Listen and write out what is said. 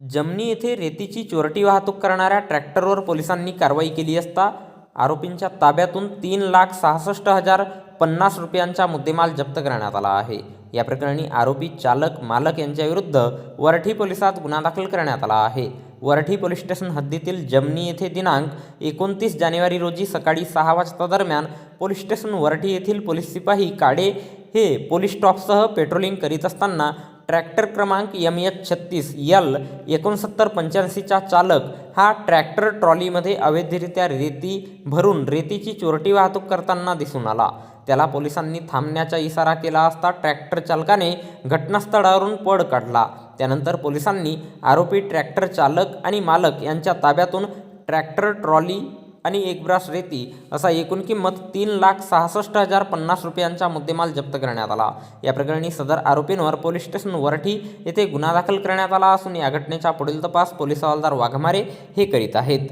जमनी येथे रेतीची चोरटी वाहतूक करणाऱ्या ट्रॅक्टरवर पोलिसांनी कारवाई केली असता आरोपींच्या ताब्यातून तीन लाख सहासष्ट हजार पन्नास रुपयांचा मुद्देमाल जप्त करण्यात आला आहे. या प्रकरणी आरोपी चालक मालक यांच्याविरुद्ध वरठी पोलिसात गुन्हा दाखल करण्यात आला आहे. वरठी पोलीस स्टेशन हद्दीतील जमनी येथे दिनांक एकोणतीस जानेवारी रोजी सकाळी सहा वाजता दरम्यान पोलीस स्टेशन वरठी येथील पोलीस सिपाही काडे हे पोलीस स्टॉपसह पेट्रोलिंग करीत असताना ट्रॅक्टर क्रमांक एम एच छत्तीस यल एकोणसत्तर पंच्याऐंशीचा चालक हा ट्रॅक्टर ट्रॉलीमध्ये अवैधरित्या रेती भरून रेतीची चोरटी वाहतूक करताना दिसून आला. त्याला पोलिसांनी थांबण्याचा इशारा केला असता ट्रॅक्टर चालकाने घटनास्थळावरून पळ काढला. त्यानंतर पोलिसांनी आरोपी ट्रॅक्टर चालक आणि मालक यांच्या ताब्यातून ट्रॅक्टर ट्रॉली आणि एक ब्रास रेती असा एकूण किंमत तीन लाख सहासष्ट हजार पन्नास रुपयांचा मुद्देमाल जप्त करण्यात आला. या प्रकरणी सदर आरोपींवर पोलीस स्टेशन वरठी येथे गुन्हा दाखल करण्यात आला असून या घटनेचा पुढील तपास पोलीस हवालदार वाघमारे हे करीत आहेत.